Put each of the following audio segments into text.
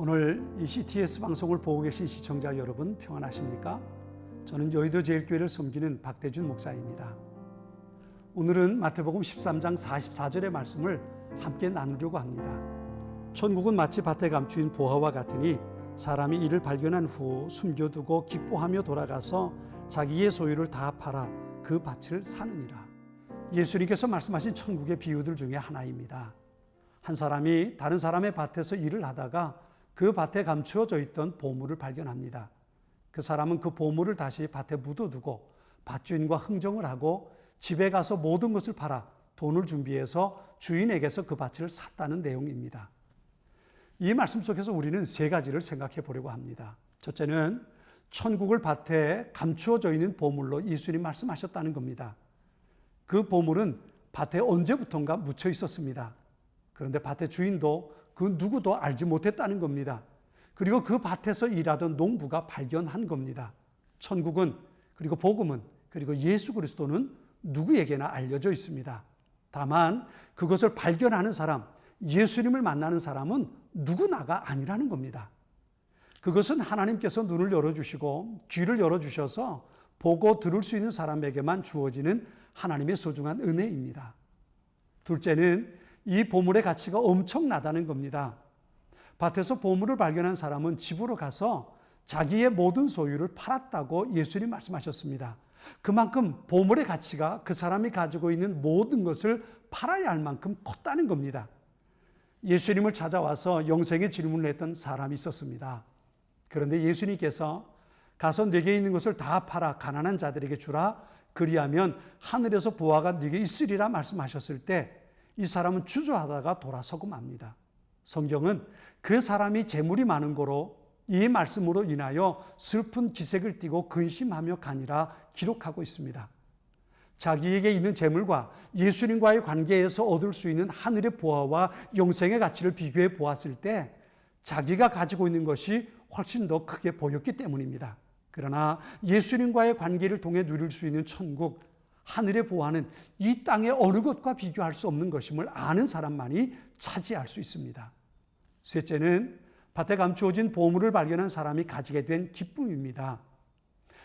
오늘 이 CTS 방송을 보고 계신 시청자 여러분 평안하십니까? 저는 여의도 제일교회를 섬기는 박대준 목사입니다. 오늘은 마태복음 13장 44절의 말씀을 함께 나누려고 합니다. 천국은 마치 밭에 감추인 보화와 같으니 사람이 이를 발견한 후 숨겨두고 기뻐하며 돌아가서 자기의 소유를 다 팔아 그 밭을 사느니라. 예수님께서 말씀하신 천국의 비유들 중에 하나입니다. 한 사람이 다른 사람의 밭에서 일을 하다가 그 밭에 감추어져 있던 보물을 발견합니다. 그 사람은 그 보물을 다시 밭에 묻어두고 밭주인과 흥정을 하고 집에 가서 모든 것을 팔아 돈을 준비해서 주인에게서 그 밭을 샀다는 내용입니다. 이 말씀 속에서 우리는 세 가지를 생각해 보려고 합니다. 첫째는 천국을 밭에 감추어져 있는 보물로 예수님 말씀하셨다는 겁니다. 그 보물은 밭에 언제부턴가 묻혀 있었습니다. 그런데 밭의 주인도 그 누구도 알지 못했다는 겁니다. 그리고 그 밭에서 일하던 농부가 발견한 겁니다. 천국은 그리고 복음은 그리고 예수 그리스도는 누구에게나 알려져 있습니다. 다만 그것을 발견하는 사람, 예수님을 만나는 사람은 누구나가 아니라는 겁니다. 그것은 하나님께서 눈을 열어주시고 귀를 열어주셔서 보고 들을 수 있는 사람에게만 주어지는 하나님의 소중한 은혜입니다. 둘째는 이 보물의 가치가 엄청나다는 겁니다. 밭에서 보물을 발견한 사람은 집으로 가서 자기의 모든 소유를 팔았다고 예수님 말씀하셨습니다. 그만큼 보물의 가치가 그 사람이 가지고 있는 모든 것을 팔아야 할 만큼 컸다는 겁니다. 예수님을 찾아와서 영생의 질문을 했던 사람이 있었습니다. 그런데 예수님께서 가서 네게 있는 것을 다 팔아 가난한 자들에게 주라 그리하면 하늘에서 보화가 네게 있으리라 말씀하셨을 때 이 사람은 주저하다가 돌아서고 맙니다. 성경은 그 사람이 재물이 많은 거로 이 말씀으로 인하여 슬픈 기색을 띠고 근심하며 가니라 기록하고 있습니다. 자기에게 있는 재물과 예수님과의 관계에서 얻을 수 있는 하늘의 보화와 영생의 가치를 비교해 보았을 때 자기가 가지고 있는 것이 훨씬 더 크게 보였기 때문입니다. 그러나 예수님과의 관계를 통해 누릴 수 있는 천국, 하늘의 보화는 이 땅의 어느 것과 비교할 수 없는 것임을 아는 사람만이 차지할 수 있습니다. 셋째는 밭에 감추어진 보물을 발견한 사람이 가지게 된 기쁨입니다.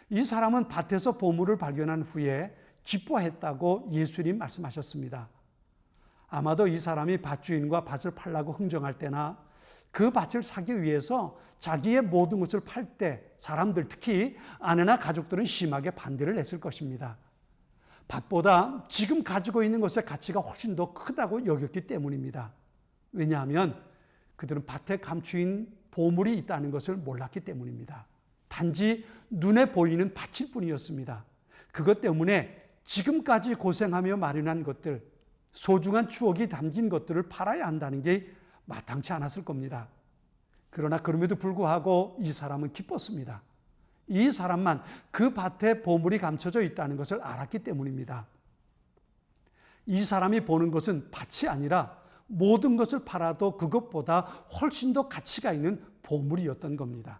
이 사람은 밭에서 보물을 발견한 후에 기뻐했다고 예수님 말씀하셨습니다. 아마도 이 사람이 밭주인과 밭을 팔라고 흥정할 때나 그 밭을 사기 위해서 자기의 모든 것을 팔 때 사람들 특히 아내나 가족들은 심하게 반대를 했을 것입니다. 밭보다 지금 가지고 있는 것의 가치가 훨씬 더 크다고 여겼기 때문입니다. 왜냐하면 그들은 밭에 감추인 보물이 있다는 것을 몰랐기 때문입니다. 단지 눈에 보이는 밭일 뿐이었습니다. 그것 때문에 지금까지 고생하며 마련한 것들, 소중한 추억이 담긴 것들을 팔아야 한다는 게 마땅치 않았을 겁니다. 그러나 그럼에도 불구하고 이 사람은 기뻤습니다. 이 사람만 그 밭에 보물이 감춰져 있다는 것을 알았기 때문입니다. 이 사람이 보는 것은 밭이 아니라 모든 것을 팔아도 그것보다 훨씬 더 가치가 있는 보물이었던 겁니다.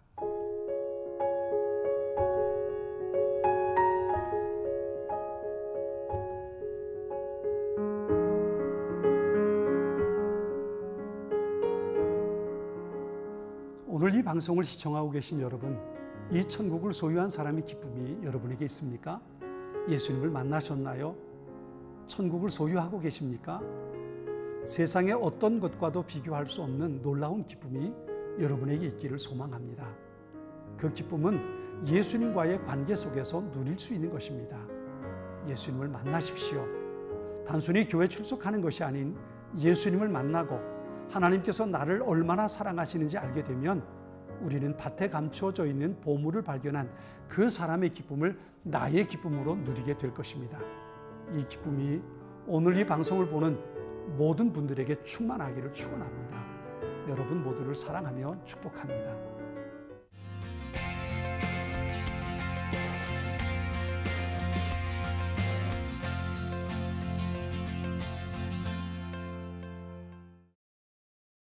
오늘 이 방송을 시청하고 계신 여러분, 이 천국을 소유한 사람의 기쁨이 여러분에게 있습니까? 예수님을 만나셨나요? 천국을 소유하고 계십니까? 세상의 어떤 것과도 비교할 수 없는 놀라운 기쁨이 여러분에게 있기를 소망합니다. 그 기쁨은 예수님과의 관계 속에서 누릴 수 있는 것입니다. 예수님을 만나십시오. 단순히 교회 출석하는 것이 아닌 예수님을 만나고 하나님께서 나를 얼마나 사랑하시는지 알게 되면 우리는 밭에 감추어져 있는 보물을 발견한 그 사람의 기쁨을 나의 기쁨으로 누리게 될 것입니다. 이 기쁨이 오늘 이 방송을 보는 모든 분들에게 충만하기를 축원합니다. 여러분 모두를 사랑하며 축복합니다.